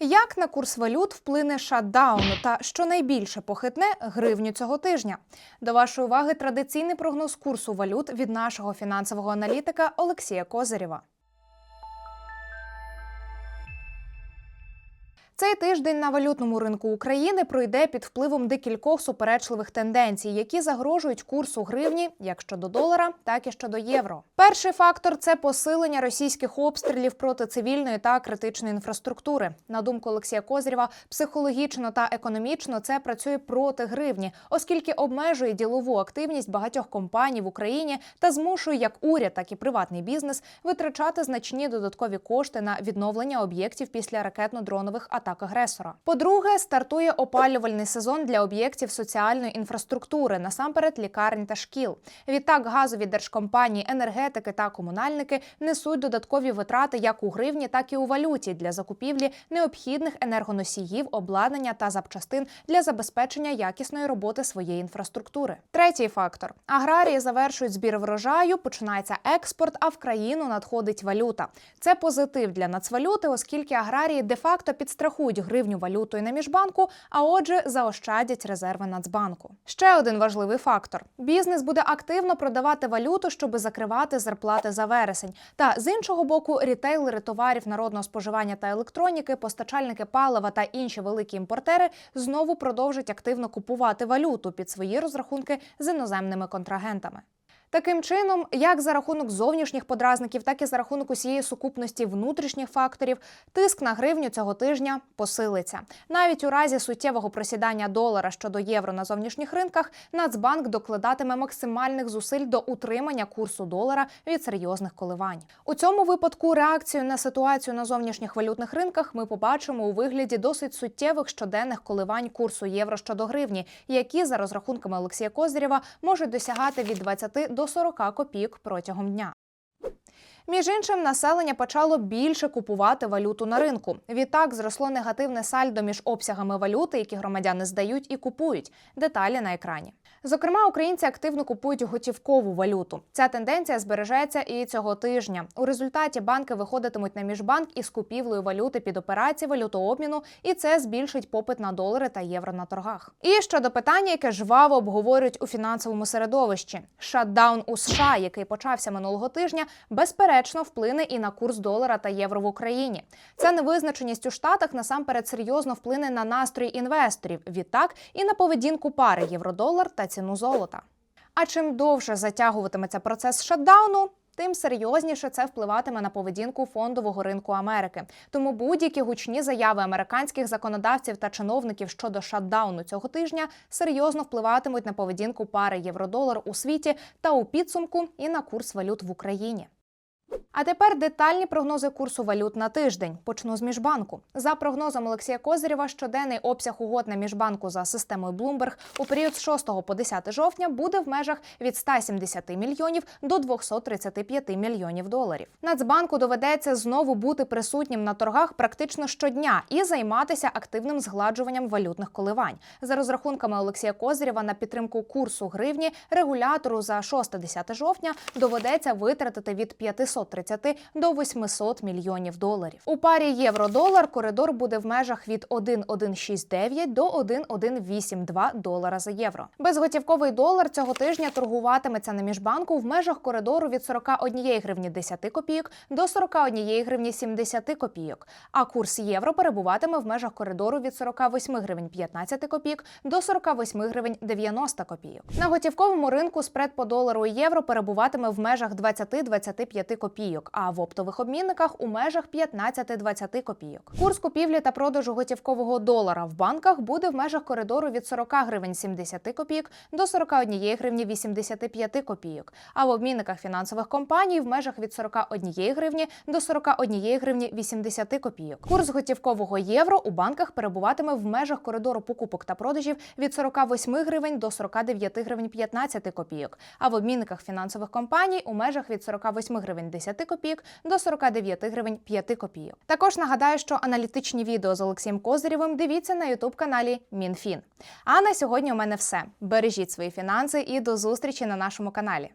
Як на курс валют вплине шатдауну та що найбільше похитне гривню цього тижня? До вашої уваги традиційний прогноз курсу валют від нашого фінансового аналітика Олексія Козирєва. Цей тиждень на валютному ринку України пройде під впливом декількох суперечливих тенденцій, які загрожують курсу гривні як щодо долара, так і щодо євро. Перший фактор це посилення російських обстрілів проти цивільної та критичної інфраструктури. На думку Олексія Козрєва, психологічно та економічно це працює проти гривні, оскільки обмежує ділову активність багатьох компаній в Україні та змушує як уряд, так і приватний бізнес витрачати значні додаткові кошти на відновлення об'єктів після ракетно-дронових атак агресора. По-друге, стартує опалювальний сезон для об'єктів соціальної інфраструктури, насамперед лікарень та шкіл. Відтак, газові держкомпанії, енергетики та комунальники несуть додаткові витрати як у гривні, так і у валюті для закупівлі необхідних енергоносіїв, обладнання та запчастин для забезпечення якісної роботи своєї інфраструктури. Третій фактор: аграрії завершують збір врожаю, починається експорт, а в країну надходить валюта. Це позитив для нацвалюти, оскільки аграрії де-факто підстрахують гривню валютою на міжбанку, а отже, заощадять резерви Нацбанку. Ще один важливий фактор: бізнес буде активно продавати валюту, щоб закривати зарплати за вересень. Та з іншого боку, рітейлери товарів народного споживання та електроніки, постачальники палива та інші великі імпортери знову продовжать активно купувати валюту під свої розрахунки з іноземними контрагентами. Таким чином, як за рахунок зовнішніх подразників, так і за рахунок усієї сукупності внутрішніх факторів, тиск на гривню цього тижня посилиться. Навіть у разі суттєвого просідання долара щодо євро на зовнішніх ринках, Нацбанк докладатиме максимальних зусиль до утримання курсу долара від серйозних коливань. У цьому випадку реакцію на ситуацію на зовнішніх валютних ринках ми побачимо у вигляді досить суттєвих щоденних коливань курсу євро щодо гривні, які за розрахунками Олексія Козирєва можуть досягати від 20 до 40 копійок протягом дня. Між іншим, населення почало більше купувати валюту на ринку. Відтак зросло негативне сальдо між обсягами валюти, які громадяни здають і купують. Деталі на екрані. Зокрема, українці активно купують готівкову валюту. Ця тенденція збережеться і цього тижня. У результаті банки виходитимуть на міжбанк із купівлею валюти під операції валютообміну, і це збільшить попит на долари та євро на торгах. І щодо питання, яке жваво обговорюють у фінансовому середовищі: шатдаун у США, який почався минулого тижня, безперечно вплине і на курс долара та євро в Україні. Ця невизначеність у штатах насамперед серйозно вплине на настрій інвесторів. Відтак і на поведінку пари євро-долар та ціну золота. А чим довше затягуватиметься процес шатдауну, тим серйозніше це впливатиме на поведінку фондового ринку Америки. Тому будь-які гучні заяви американських законодавців та чиновників щодо шатдауну цього тижня серйозно впливатимуть на поведінку пари євро-долар у світі та у підсумку і на курс валют в Україні. А тепер детальні прогнози курсу валют на тиждень. Почну з міжбанку. За прогнозом Олексія Козирєва, щоденний обсяг угод на міжбанку за системою Bloomberg у період з 6 по 10 жовтня буде в межах від 170 мільйонів до 235 мільйонів доларів. Нацбанку доведеться знову бути присутнім на торгах практично щодня і займатися активним згладжуванням валютних коливань. За розрахунками Олексія Козирєва на підтримку курсу гривні регулятору за 6-10 жовтня доведеться витратити від 530 до 800 мільйонів доларів. У парі євро-долар коридор буде в межах від 1,169 до 1,182 долара за євро. Безготівковий долар цього тижня торгуватиметься на міжбанку в межах коридору від 41 гривні 10 копійок до 41 гривні 70 копійок. А курс євро перебуватиме в межах коридору від 48 гривень 15 копійок до 48 гривень 90 копійок. На готівковому ринку спред по долару і євро перебуватиме в межах 20-25 копійок, а в оптових обмінниках у межах 15-20 копійок. Курс купівлі та продажу готівкового долара в банках буде в межах коридору від 40 гривень 70 копійок до 41 гривні 85 копійок, а в обмінниках фінансових компаній в межах від 41 гривні до 41 гривні 80 копійок. Курс готівкового євро у банках перебуватиме в межах коридору покупок та продажів від 48 гривень до 49 гривень 15 копійок, а в обмінниках фінансових компаній у межах від 48 гривень 10 копійок до 49 гривень 5 копійок. Також нагадаю, що аналітичні відео з Олексієм Козирєвим дивіться на ютуб каналі МінФін. А на сьогодні у мене все. Бережіть свої фінанси і до зустрічі на нашому каналі.